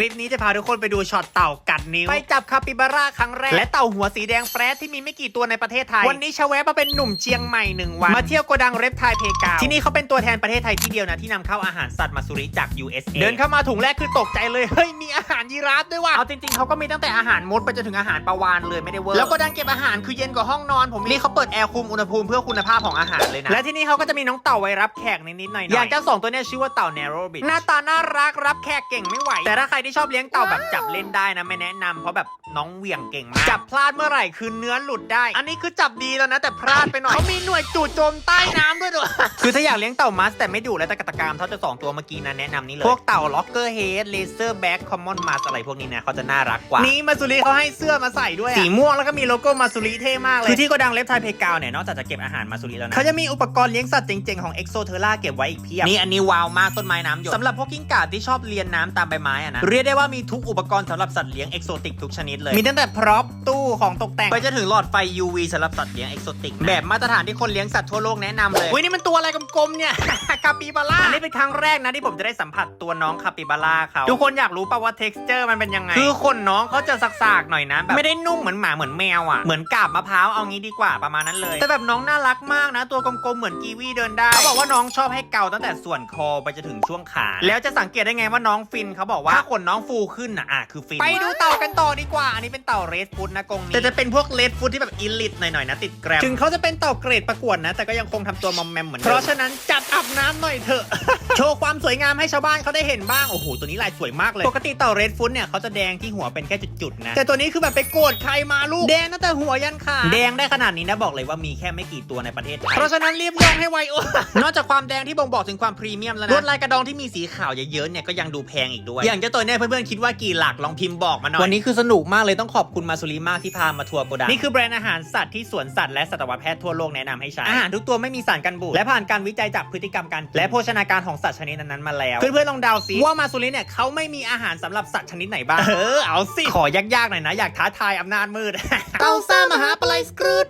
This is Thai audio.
คลิปนี้จะพาทุกคนไปดูช็อตเต่ากัดนิ้ว ไปจับคาปิบาร่าครั้งแรก และเต่าหัวสีแดงแฟรชที่มีไม่กี่ตัวในประเทศไทย วันนี้ชาแวะมาเป็นหนุ่มเชียงใหม่หนึ่งวัน มาเที่ยวโกดังเรปไทเพกาที่นี่เขาเป็นตัวแทนประเทศไทยที่เดียวนะที่นำเข้าอาหารสัตว์มาสุริจาก USA เดินเข้ามาถุงแรกคือตกใจเลย เฮ้ย มีอาหารยีราฟด้วยว่ะเอาจริงๆเขาก็มีตั้งแต่อาหารมดไปจนถึงอาหารปลาวานเลยไม่ได้เวอร์แล้วก็ดังเก็บอาหารคือเย็นกว่าห้องนอน ผมนี่เขาเปิดแอร์คุมอุณหภูมิเพื่อคุณภาพของอาหารเลยนะและที่นี่เขาก็จะมีน้องเต่าไว้รับแขกนิดๆหน่อยๆอย่างเจ้าสองตัวเนี้ยชื่อว่าเต่า Narrow Beach หน้าตาน่ารักรับแขกเก่งไม่ไหวแต่ถ้าใครที่ชอบเลี้ยงเต่าแบบจับเล่นได้นะไม่แนะนำเพราะแบบน้องเหวี่ยงเก่งมากจับพลาดเมื่อไหร่คือเนื้อหลุดได้ อันนี้คือจับดีแล้วนะแต่พลาดไปหน่อยเขามีหน่วยจู่โจมใต้น้ำด้วยด้วยคือถ้าอยากเลี้ยงเต่ามัสแต่ไม่ดุและตะกะตะกามเท่าเจะสองตัวเมื่อกี้นะแนะนำนี่เลยพวกเต่าล็อกเกอร์เฮดเลเซอร์แบ็กคอมมอนมัสอะไรพวกนี้นะเขาจะน่ารักกว่านี่มาสุริเขาให้เสื้อมาใส่ด้วยสีม่วงแล้วก็มีโลโก้มาสุริเท่มากเลยคือที่โกดังเล็บไทยเพกาวเนี่ยนอกจากจะเก็บอาหารมาสุริแล้วนะเขาจะมีอุปกรณ์เลี้ยงสัตว์เจ๋งๆของเอ็กโซเทอร่าเก็บไว้อีกเพียบนี่อันนี้ว้าวมากต้นไม้น้ำหยดสำหรับพวกกิ้งก่าที่ชอบเลียนน้ำตามใบไม้อะนะเรียกได้ว่ามีทุกอุปกรณ์สำหรับสัตว์เลี้ยงเอกโซติกทุกชนิดเลย มีตั้งแต่พร็อพตู้ของตกแต่ง ไปจนถึงหลอดไฟ UV สำหรับสัตว์เลี้ยงเอกโซติกแบบมาตรฐานที่คนเลี้ยงสัตว์ทั่วโลกแนะนำเลยอุ้ยนี่มันตัวอะไรกลมๆเนี่ยคาปิบาร่าอันนี้เป็นครั้งแรกนะที่ผมจะได้สัมผัสตัวน้องคาปิบาร่าเขาทุกคนอยากรู้ป่าว่า texture มันเป็นยังไง คือขนน้องเขาจะสักๆหน่อยนะแบบไม่ได้นุ่มเหมือนหมาเหมือนแมวอะเหมือนกาบมะพร้าวเอางี้ดีกว่าประมาณนั้นเลย แต่แบบน้องน่ารักมากนะ ตัวกลมๆเหมือนกีวีเดินได้เขาบอกว่าน้องชอบให้เกาตั้งแต่ส่วนคอไปจนถึงช่วงขาแล้วจะสังเกตได้ไงว่าน้องฟินเขาบอกว่าถ้าขนน้องฟูขึ้นนะอะคือฟินไปดูเต่ากันต่อดีกว่า อันนี้เป็นเต่าเรดฟูดนะกรงนี้แต่จะเป็นพวกเรดฟูดที่แบบอิลิทหน่อยๆนะติดแกรมถึงเขาจะเป็นเต่าเกรดประกวดนะ แต่ก็ยังคงทำตัวมอมแมมเหมือนเดิมเพราะฉะนั้นจัดอาบน้ำหน่อยเถอะโชว์ความสวยงามให้ชาวบ้านเขาได้เห็นบ้างโอ้โหตัวนี้ลายสวยมากเลยปกติเต่าเรดฟูดเนี่ยเขาจะแดงที่หัวเป็นแค่จุดๆนะแต่ตัวนี้คือแบบไปโกรธใครมาลูกแดงตั้งแต่หัวยันขาแดงได้ขนาดนี้นะบอกเลยว่ามีแค่ไม่กี่ตัวในประเทศไทยเพราะฉะนั้นรีบยองให้ไวโอนอกจากความแดงที่บ่งบอกถึงความพรีเมียมแล้วนะลวดลายกระดองที่มีสีขาวเยอะๆเนี่ยก็ยังดูแพงอีกด้วยอย่างเจ้าตัวเนี้ยเพื่อนๆคิดว่ากี่หลักลองพิมพ์บอกมาหน่อยวันนี้คือสนุกมากเลยต้องขอบคุณมาสุริมากที่พามาทัวร์โกดังนี่คือแบรนด์อาหารสัตว์ที่สวนสัตว์และสัตวแพทย์ทั่วโลกแนะนำให้ใช้อาหารทุกตัวไม่มีสารกันบูดและผ่านการวิจัยจากพฤติกรรมการกินและโภชนาการของสัตว์ชนิดนั้นๆมาแล้วเพื่อนๆลองเดาซิว่ามาสุริเนี่ยเขาไม่มีอาหารสำหรับสัตว์ชนิดไหนบ้างเออเอาสิขอยากๆหน่อยนะอยากท้าทายอำนาจมืดเต้าซ่ามหาปลายสกรูด